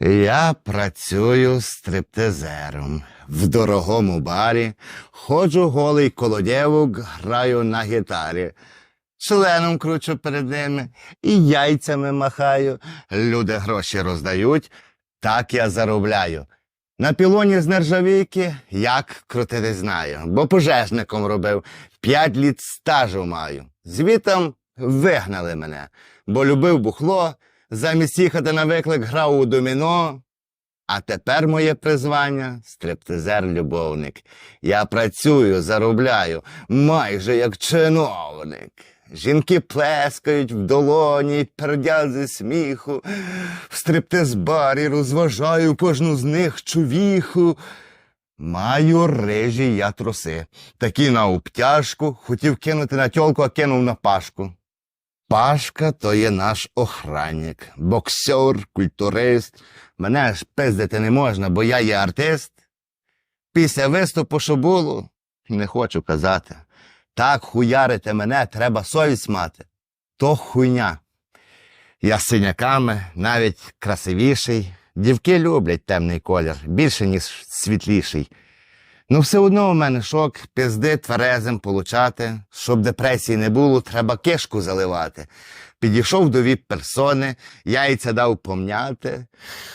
Я працюю стриптизером в дорогому барі, ходжу голий коло дівок, граю на гітарі. Членом кручу перед ними і яйцями махаю. Люди гроші роздають, так я заробляю. На пілоні з нержавійки як крутити знаю, бо пожежником робив, п'ять літ стажу маю. Звітом вигнали мене, бо любив бухло, замість їхати на виклик грав у доміно. А тепер моє призвання стриптизер-любовник. Я працюю, заробляю, майже як чиновник. Жінки плескають в долоні, пердять зі сміху. В стриптиз-барі розважаю кожну з них чувіху. Маю рижі я труси. Такі на обтяжку, хотів кинути на тьолку, а кинув на пашку. Пашка то є наш охранник, боксер, культурист. Мене ж пиздити не можна, бо я є артист. Після виступу, що було, не хочу казати. Так хуярити мене треба совість мати. То хуйня. Я з синяками, навіть красивіший. Дівки люблять темний колір, більше, ніж світліший. Ну, все одно у мене шок, пізди тверезим получати. Щоб депресії не було, треба кишку заливати. Підійшов до віп персони, яйця дав помняти,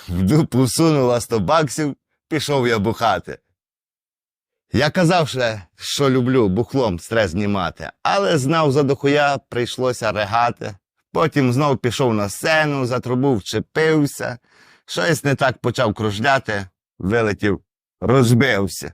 в дупу всунула сто баксів, пішов я бухати. Я казав ще, що люблю бухлом стрес знімати, але знав за дохуя, прийшлося регати. Потім знов пішов на сцену, за трубу вчепився, щось не так почав кружляти, вилетів, розбився.